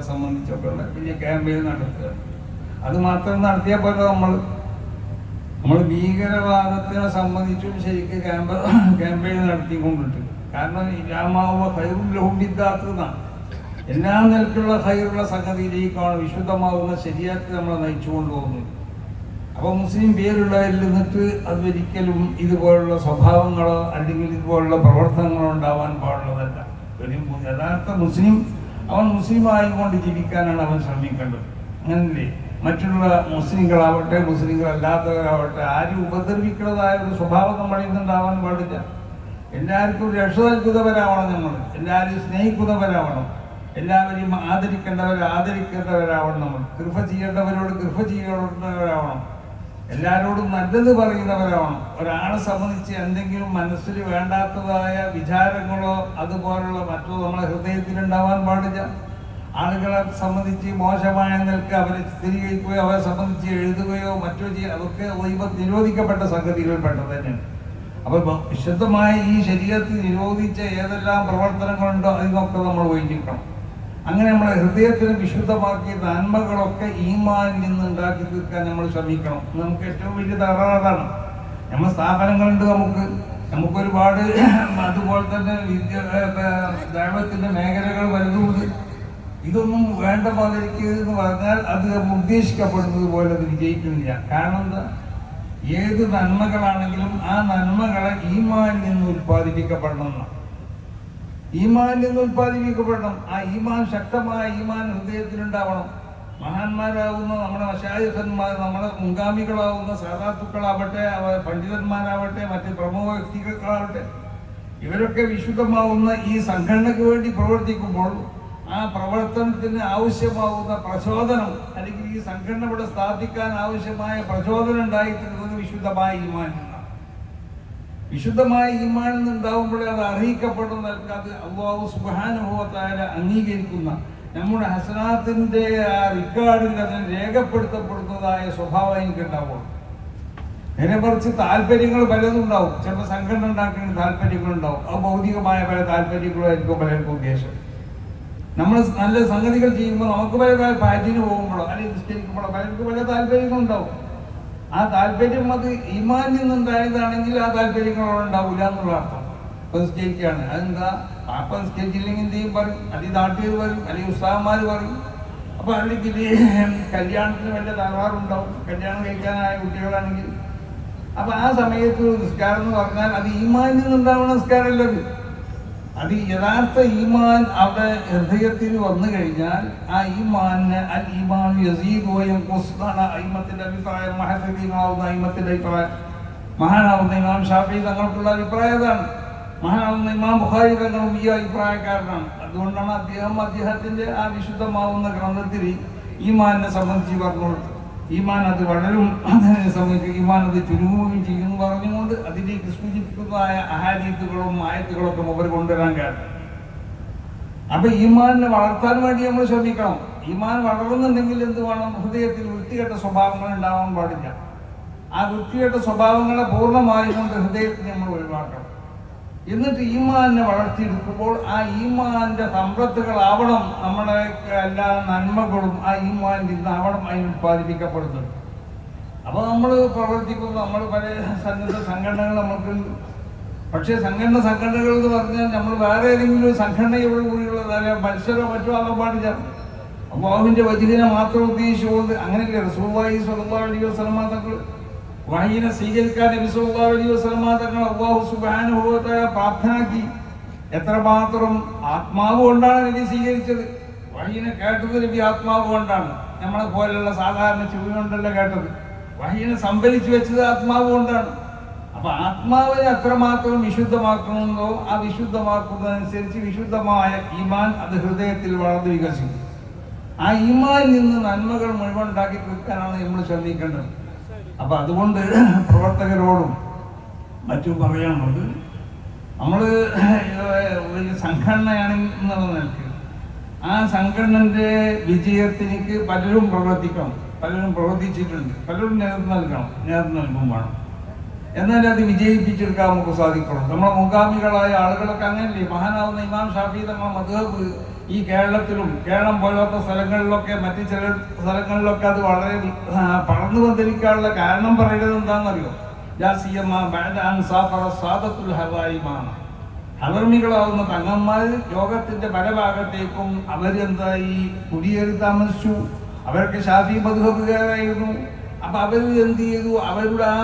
പ്രവർത്തനങ്ങളെ സംബന്ധിച്ചൊക്കെയുള്ള വലിയ ക്യാമ്പയിൻ നടത്തുക അത് മാത്രം നടത്തിയാൽ പോലെ നമ്മൾ നമ്മൾ ഭീകരവാദത്തിനെ സംബന്ധിച്ചും ശരിക്കും ക്യാമ്പ് ക്യാമ്പയിൻ നടത്തിക്കൊണ്ടിട്ട്. കാരണം ഇലാമാവ ഹൈറുല്ലഹുബിദ്ദാത്തുന്നാണ് എല്ലാ നിലക്കുള്ള ഹൈറുള്ള സംഗതിയിലേക്കാണ് വിശുദ്ധമാവുന്ന ശരിയാക്കി നമ്മളെ നയിച്ചു കൊണ്ടുപോകുന്നത് അപ്പോൾ മുസ്ലിം പേരുള്ളവരിൽ നിന്നിട്ട് അത് ഒരിക്കലും ഇതുപോലുള്ള സ്വഭാവങ്ങളോ അല്ലെങ്കിൽ ഇതുപോലുള്ള പ്രവർത്തനങ്ങളോ ഉണ്ടാവാൻ പാടുള്ളതല്ല. ഒരു യഥാർത്ഥ മുസ്ലിം അവൻ മുസ്ലിം ആയിക്കൊണ്ട് ജീവിക്കാനാണ് അവൻ ശ്രമിക്കേണ്ടത്. അങ്ങനല്ലേ? മറ്റുള്ള മുസ്ലിങ്ങളാവട്ടെ മുസ്ലിങ്ങളല്ലാത്തവരാവട്ടെ ആരും ഉപദ്രവിക്കുന്നതായ ഒരു സ്വഭാവം നമ്മളിൽ നിന്നുണ്ടാവാൻ പാടില്ല. എല്ലാവർക്കും രക്ഷ നൽകുന്നവരാവണം നമ്മൾ. എല്ലാവരെയും സ്നേഹിക്കുന്നവരാവണം. എല്ലാവരെയും ആദരിക്കേണ്ടവർ ആദരിക്കേണ്ടവരാവണം നമ്മൾ. കൃപ ചെയ്യേണ്ടവരോട് കൃപ ചെയ്യേണ്ടവരാവണം. എല്ലാവരോടും നല്ലത് പറയുന്നവരാണ്. ഒരാളെ സംബന്ധിച്ച് എന്തെങ്കിലും മനസ്സിൽ വേണ്ടാത്തതായ വിചാരങ്ങളോ അതുപോലുള്ള മറ്റോ നമ്മളെ ഹൃദയത്തിൽ ഉണ്ടാവാൻ പാടില്ല. ആളുകളെ സംബന്ധിച്ച് മോശമായ നിലയ്ക്ക് അവരെ സ്ഥിരീകരിക്കുകയോ അവരെ സംബന്ധിച്ച് എഴുതുകയോ മറ്റോ ചെയ്യുക അതൊക്കെ ദൈവം നിരോധിക്കപ്പെട്ട സംഗതികളിൽ തന്നെയാണ്. അപ്പൊ വിശദമായി ഈ ശരീരത്തിൽ നിരോധിച്ച ഏതെല്ലാം പ്രവർത്തനങ്ങളുണ്ടോ അതിനൊക്കെ നമ്മൾ ഒഴിഞ്ഞിരിക്കണം അങ്ങനെ നമ്മളെ ഹൃദയത്തിന് വിശുദ്ധമാക്കിയ നന്മകളൊക്കെ ഈമാനിൽ നിന്ന് ഉണ്ടാക്കി തീർക്കാൻ നമ്മൾ ശ്രമിക്കണം. നമുക്ക് ഏറ്റവും വലിയ തകരാറാണ് നമ്മൾ സ്ഥാപനങ്ങളുണ്ട് നമുക്ക്. നമുക്ക് ഒരുപാട് അതുപോലെ തന്നെ വിദ്യ ദൈവത്തിന്റെ മേഖലകൾ വരുന്നുണ്ട്. ഇതൊന്നും വേണ്ട മാതിരിക്ക് എന്ന് പറഞ്ഞാൽ അത് ഉദ്ദേശിക്കപ്പെടുന്നത് പോലെ അത് വിജയിക്കുന്നില്ല. കാരണം എന്താ? ഏത് നന്മകളാണെങ്കിലും ആ നന്മകളെ ഈമാനിൽ നിന്ന് ഉൽപ്പാദിപ്പിക്കപ്പെടണം എന്നാണ്. ഈമാനിൽ നിന്ന് ഉൽപ്പാദിപ്പിക്കപ്പെടണം. ആ ഈമാൻ ശക്തമായ ഈമാൻ ഹൃദയത്തിലുണ്ടാവണം. മഹാന്മാരാകുന്ന നമ്മുടെ മശായുധന്മാർ നമ്മുടെ മുൻഗാമികളാവുന്ന സാധാത്തുക്കളാവട്ടെ പണ്ഡിതന്മാരാവട്ടെ മറ്റ് പ്രമുഖ വ്യക്തികൾക്കാവട്ടെ ഇവരൊക്കെ വിശുദ്ധമാവുന്ന ഈ സംഘടനയ്ക്ക് വേണ്ടി പ്രവർത്തിക്കുമ്പോൾ ആ പ്രവർത്തനത്തിന് ആവശ്യമാവുന്ന പ്രചോദനം അല്ലെങ്കിൽ ഈ സംഘടന ഇവിടെ സ്ഥാപിക്കാൻ ആവശ്യമായ പ്രചോദനം ഉണ്ടായിത്തീരുന്നത് വിശുദ്ധമായ ഈമാനിൽ നിന്നാണ് വിശുദ്ധമായ ഈമാനിൽ നിന്നുണ്ടാവുമ്പോഴേ അത് അറിയിക്കപ്പെടുന്ന അത് അള്ളാഹു സുബാനുഭവത്തായ അംഗീകരിക്കുന്ന നമ്മുടെ ഹസനാത്തിന്റെ ആ റിക്കാർഡിൽ അതിന് രേഖപ്പെടുത്തപ്പെടുന്നതായ സ്വഭാവം എനിക്ക് ഉണ്ടാവുള്ളൂ അതിനെ കുറിച്ച് താല്പര്യങ്ങൾ പലതും ഉണ്ടാവും ചിലപ്പോൾ സംഘടന ഉണ്ടാക്കുന്ന താല്പര്യങ്ങളുണ്ടാവും. ആ ഭൗതികമായ പല താല്പര്യങ്ങളായിരിക്കും പലർക്കും ഉദ്ദേശം. നമ്മൾ നല്ല സംഗതികൾ ചെയ്യുമ്പോൾ നമുക്ക് പല പാറ്റിന് പോകുമ്പോഴോ അല്ലെങ്കിൽ നിസ്കരിക്കുമ്പോഴോ പലർക്കും പല താല്പര്യങ്ങളുണ്ടാവും. ആ താല്പര്യം അത് ഈമാനിൽ നിന്നുണ്ടായതാണെങ്കിൽ ആ താല്പര്യങ്ങൾ അവിടെ ഉണ്ടാവില്ല എന്നുള്ള അർത്ഥം. നിസ്കരിക്കുകയാണ് അതെന്താ? പാപ്പ നിസ്കരിച്ചില്ലെങ്കിൽ എന്ത് ചെയ്യും പറയും? അതി നാട്ടുകാർ പറയും അല്ലെങ്കിൽ ഉത്സാഹന്മാർ പറയും. അപ്പൊ അല്ലെങ്കിൽ കല്യാണത്തിന് വല്ല തകരാറുണ്ടാവും കല്യാണം കഴിക്കാനായ കുട്ടികളാണെങ്കിൽ. അപ്പൊ ആ സമയത്ത് നിസ്കാരം എന്ന് പറഞ്ഞാൽ അത് ഈമാനിൽ നിന്നുണ്ടാവുന്ന നിസ്കാരമല്ല അത് യഥാർത്ഥ ഈമാൻ അവിടെ ഹൃദയത്തിൽ വന്നു കഴിഞ്ഞാൽ ആ ഈമാനിന് അൽ ഈമാൻ യസീദോയും കുസ്താണ് അയിമത്തിന്റെ അഭിപ്രായം മഹദീമാവുന്ന അയിമത്തിന്റെ അഭിപ്രായം. മഹാനാവുന്ന ഇമാം ഷാഫി തങ്ങൾക്കുള്ള അഭിപ്രായം അതാണ് മഹാനാവുന്ന ഇമാം ബുഖാരി തങ്ങളും ഈ അഭിപ്രായക്കാരനാണ്. അതുകൊണ്ടാണ് അദ്ദേഹം അദ്ദേഹത്തിന്റെ ആ വിശുദ്ധമാവുന്ന ഗ്രന്ഥത്തിൽ ഈമാനിനെ സംബന്ധിച്ച് പറഞ്ഞു കൊടുത്തത് ഈമാൻ അത് വളരും. സംബന്ധിച്ച് ഈമാൻ അത് ചുരുങ്ങുകയും ചെയ്യുമെന്ന് പറഞ്ഞുകൊണ്ട് അതിലേക്ക് സൂചിപ്പിക്കുന്നതായ അഹാരീത്തുകളും ആയത്തുകളൊക്കെ അവർ കൊണ്ടുവരാൻ കാരണം. അപ്പൊ ഈമാനിനെ വളർത്താൻ വേണ്ടി നമ്മൾ ശ്രമിക്കണം. ഈമാൻ വളരുന്നുണ്ടെങ്കിൽ എന്ത് വേണം? ഹൃദയത്തിൽ വൃത്തികെട്ട സ്വഭാവങ്ങൾ ഉണ്ടാവാൻ പാടില്ല. ആ വൃത്തികെട്ട സ്വഭാവങ്ങളെ പൂർണമായും കൊണ്ട് ഹൃദയത്തിൽ നമ്മൾ ഒഴിവാക്കണം. എന്നിട്ട് ഈമാനെ വളർത്തിയെടുക്കുമ്പോൾ ആ ഈമാന്റെ സമ്പത്തുകളാവണം നമ്മുടെ എല്ലാ നന്മകളും ആ ഈമാനിൽ നിന്നാവണം അതിന് ഉത്പാദിപ്പിക്കപ്പെടുന്നത്. അപ്പോൾ നമ്മൾ പ്രവർത്തിക്കുന്നു നമ്മൾ പല സന്നദ്ധ സംഘടനകൾ നമുക്ക് പക്ഷേ സംഘടന സംഘടനകൾ എന്ന് പറഞ്ഞാൽ നമ്മൾ വേറെ ഏതെങ്കിലും ഒരു സംഘടനയോട് കൂടിയുള്ളതല്ല മത്സരമോ മറ്റോ ആകാൻ പാടില്ല. അള്ളാഹുവിന്റെ വചിനെ മാത്രം ഉദ്ദേശിച്ചുകൊണ്ട് അങ്ങനെയല്ലേ സ്വല്ലല്ലാഹു അലൈഹി വസല്ലമ തങ്ങൾ വഹീനെ സ്വീകരിക്കാൻ നബി അലൈഹി അള്ളാഹു തആല പ്രാർത്ഥനാക്കി. എത്രമാത്രം ആത്മാവ് കൊണ്ടാണ് നബി സ്വീകരിച്ചത്? വഹീനെ കേട്ടത് നബി ആത്മാവ് കൊണ്ടാണ്. നമ്മളെ പോലെയുള്ള സാധാരണ ചെവി കൊണ്ടല്ല കേട്ടത്. വഹീനെ സംഭരിച്ചു വെച്ചത് ആത്മാവ് കൊണ്ടാണ്. അപ്പൊ ആത്മാവിനെ എത്രമാത്രം വിശുദ്ധമാക്കണമെന്നോ ആ വിശുദ്ധമാക്കുന്നതനുസരിച്ച് വിശുദ്ധമായ ഈമാൻ അത് ഹൃദയത്തിൽ വളർന്നു വികസിക്കും. ആ ഈമാനിൽ നിന്ന് നന്മകൾ മുഴുവൻ ഉണ്ടാക്കി തീർക്കാനാണ് നമ്മൾ ശ്രമിക്കേണ്ടത് അപ്പൊ അതുകൊണ്ട് പ്രവർത്തകരോടും മറ്റും പറയാനുള്ളത് നമ്മൾ ഒരു സംഘടനയാണ് എന്നുള്ള നിലയ്ക്ക് ആ സംഘടനന്റെ വിജയത്തിലേക്ക് പലരും പ്രവർത്തിക്കണം. പലരും പ്രവർത്തിച്ചിട്ടുണ്ട്. പലരും നേതൃത്വം നൽകണം. നേതൃത്വം നൽകും വേണം. എന്നാൽ അത് വിജയിപ്പിച്ചെടുക്കാൻ നമുക്ക് സാധിക്കണം നമ്മളെ മുൻഗാമികളായ ആളുകളൊക്കെ അങ്ങനെയല്ലേ? മഹാനാവുന്ന ഇമാം ഷാഫി തങ്ങളെ മധുഹബ് ഈ കേരളത്തിലും കേരളം പോലത്തെ സ്ഥലങ്ങളിലൊക്കെ മറ്റു ചില സ്ഥലങ്ങളിലൊക്കെ അത് വളരെ പടർന്നു വന്നിരിക്കാനുള്ള കാരണം പറയുന്നത് എന്താണെന്നറിയോ? ഹവർമികളാവുന്ന തങ്ങന്മാർ ലോകത്തിന്റെ പല ഭാഗത്തേക്കും അവരെന്തായി കുടിയേറി താമസിച്ചു. അവർക്ക് ഷാഫി മധുഹബുകാരായിരുന്നു. അപ്പൊ അവർ എന്ത് ചെയ്തു? അവരുടെ ആ